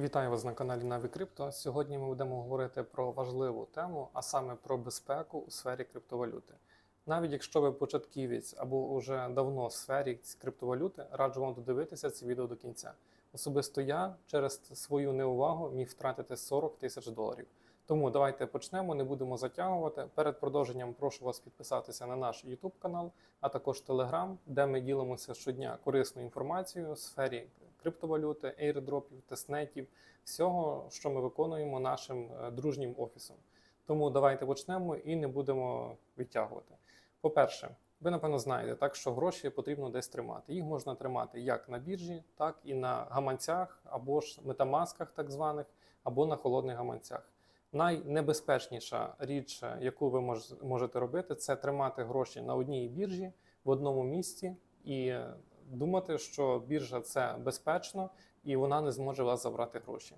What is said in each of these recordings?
Вітаю вас на каналі Наві Крипто. Сьогодні ми будемо говорити про важливу тему, а саме про безпеку у сфері криптовалюти. Навіть якщо ви початківець або вже давно в сфері криптовалюти, раджу вам додивитися це відео до кінця. Особисто я через свою неувагу міг втратити 40 тисяч доларів. Тому давайте почнемо, не будемо затягувати. Перед продовженням прошу вас підписатися на наш YouTube канал, а також Telegram, де ми ділимося щодня корисною інформацією у сфері криптовалюти, ейрдропів, тестнетів, всього, що ми виконуємо нашим е, дружнім офісом. Тому давайте почнемо і не будемо відтягувати. По-перше, ви напевно знаєте, так що гроші потрібно десь тримати. Їх можна тримати як на біржі, так і на гаманцях, або ж метамасках, так званих, або на холодних гаманцях. Найнебезпечніша річ, е, яку ви можете робити, це тримати гроші на одній біржі в одному місці і думати, що біржа це безпечно і вона не зможе вас забрати гроші.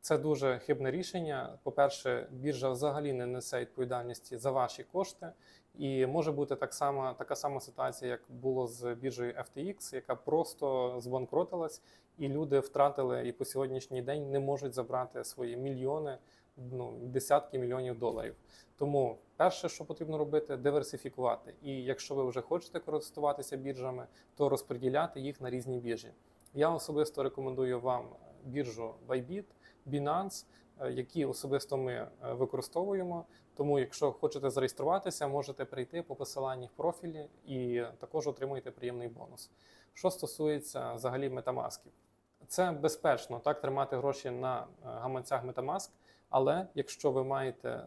Це дуже хибне рішення. По-перше, біржа взагалі не несе відповідальності за ваші кошти, і може бути так само, така сама ситуація, як було з біржею FTX, яка просто збанкротилась, і люди втратили і по сьогоднішній день не можуть забрати свої мільйони, ну десятки мільйонів доларів. Тому перше, що потрібно робити, диверсифікувати. І якщо ви вже хочете користуватися біржами, то розподіляти їх на різні біржі. Я особисто рекомендую вам біржу Bybit, Binance, е, які особисто ми е, використовуємо. Тому, якщо хочете зареєструватися, можете прийти по посиланні в профілі і також отримуєте приємний бонус. Що стосується взагалі метамасків, це безпечно так тримати гроші на е, гаманцях Metamask, але якщо ви маєте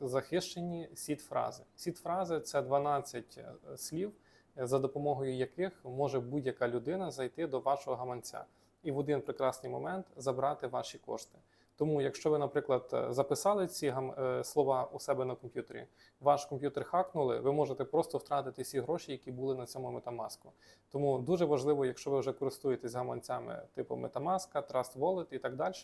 захищені сід-фрази. Сід-фрази це 12 е, слів, е, за допомогою яких може будь-яка людина зайти до вашого гаманця і в один прекрасний момент забрати ваші кошти. Тому, якщо ви, наприклад, е, записали ці гам... слова у себе на комп'ютері, ваш комп'ютер хакнули, ви можете просто втратити всі гроші, які були на цьому метамаску. Тому дуже важливо, якщо ви вже користуєтесь гаманцями типу Metamask, Trust Wallet і так далі,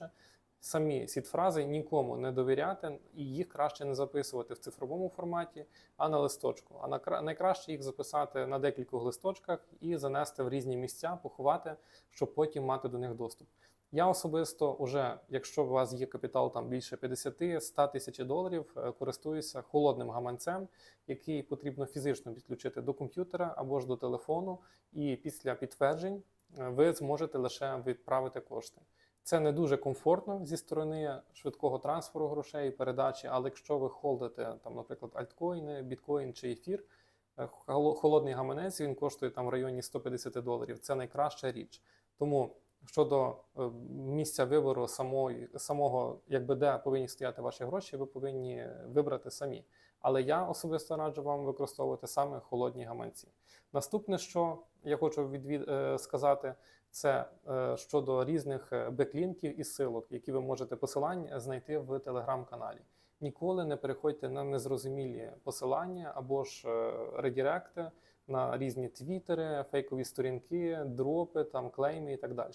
самі сід-фрази нікому не довіряти і їх краще не записувати в цифровому форматі, а на листочку. А на найкраще їх записати на декількох листочках і занести в різні місця, поховати, щоб потім мати до них доступ. Я особисто, уже, якщо у вас є капітал там більше 50-100 тисяч доларів, е, користуюся холодним гаманцем, який потрібно фізично підключити до комп'ютера або ж до телефону, і після підтверджень е, ви зможете лише відправити кошти. Це не дуже комфортно зі сторони швидкого трансферу грошей, передачі, але якщо ви холдите, там, наприклад, альткоїни, біткоін чи ефір, е, холодний гаманець він коштує там в районі 150 доларів. Це найкраща річ. Тому щодо е, місця вибору самої, самого, якби де повинні стояти ваші гроші, ви повинні вибрати самі. Але я особисто раджу вам використовувати саме холодні гаманці. Наступне, що я хочу відвід... е, сказати, це е, щодо різних е, беклінків і силок, які ви можете посилання знайти в телеграм-каналі. Ніколи не переходьте на незрозумілі посилання або ж е, редіректи на різні твіттери, фейкові сторінки, дропи, там клейми і так далі.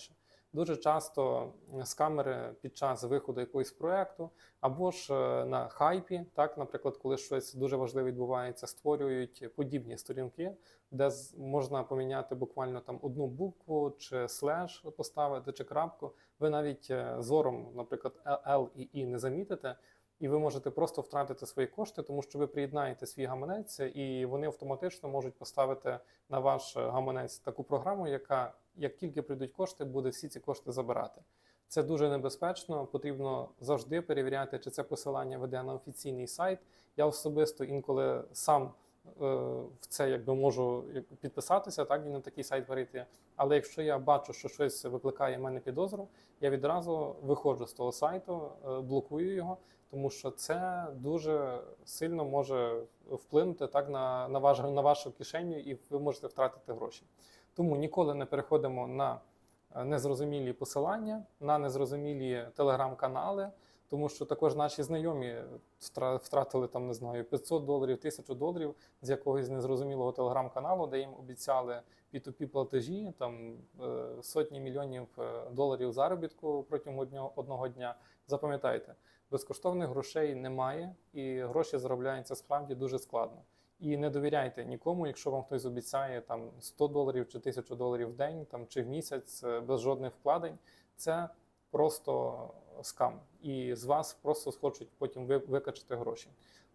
Дуже часто е, скамери під час виходу якогось проекту або ж е, на хайпі, так, наприклад, коли щось дуже важливе відбувається, створюють подібні сторінки, де з- можна поміняти буквально там одну букву чи слеш поставити, чи крапку. Ви навіть е, зором, наприклад, L і I не замітите, і ви можете просто втратити свої кошти, тому що ви приєднаєте свій гаманець, і вони автоматично можуть поставити на ваш гаманець таку програму, яка, як тільки прийдуть кошти, буде всі ці кошти забирати. Це дуже небезпечно. Потрібно завжди перевіряти, чи це посилання веде на офіційний сайт. Я особисто інколи сам е, в це якби можу підписатися, так і на такий сайт перейти. Але якщо я бачу, що щось викликає мене підозру, я відразу виходжу з того сайту, е, блокую його, тому що це дуже сильно може вплинути так на, на, ваш, на вашу кишеню, і ви можете втратити гроші. Тому ніколи не переходимо на е, незрозумілі посилання, на незрозумілі телеграм-канали, тому що також наші знайомі втра- втратили там, не знаю, 500 доларів, 1000 доларів з якогось незрозумілого телеграм-каналу, де їм обіцяли P2P платежі, там е, сотні мільйонів е, доларів заробітку протягом одного дня. Запам'ятайте, безкоштовних грошей немає, і гроші заробляються справді дуже складно. І не довіряйте нікому, якщо вам хтось обіцяє там 100 доларів чи 1000 доларів в день, там чи в місяць е, без жодних вкладень. Це просто скам, і з вас просто схочуть потім викачати гроші.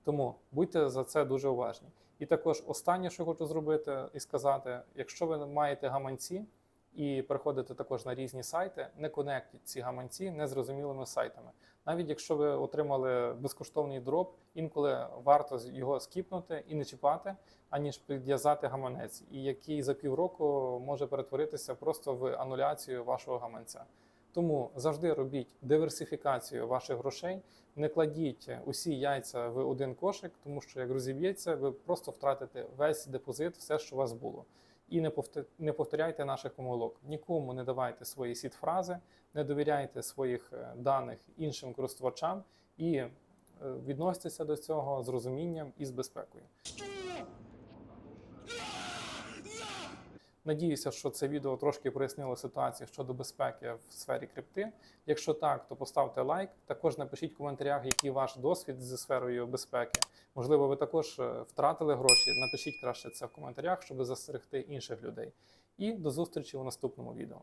Тому будьте за це дуже уважні. І також останнє, що хочу зробити і сказати: якщо ви маєте гаманці і приходите також на різні сайти, не конектіть ці гаманці незрозумілими сайтами. Навіть якщо ви отримали безкоштовний дроп, інколи варто його скіпнути і не чіпати, аніж підв'язати гаманець, і який за півроку може перетворитися просто в ануляцію вашого гаманця. Тому завжди робіть диверсифікацію ваших грошей, не кладіть усі яйця в один кошик, тому що як розіб'ється, ви просто втратите весь депозит, все, що у вас було. І не повтор- не повторяйте наших помилок. Нікому не давайте свої сід-фрази, не довіряйте своїх е, даних іншим користувачам і е, відносьтеся до цього з розумінням і з безпекою. Надіюся, що це відео трошки прояснило ситуацію щодо безпеки в сфері крипти. Якщо так, то поставте лайк. Також напишіть в коментарях, який ваш досвід зі сферою безпеки. Можливо, ви також е, втратили гроші. Напишіть краще це в коментарях, щоб застерегти інших людей. І до зустрічі у наступному відео.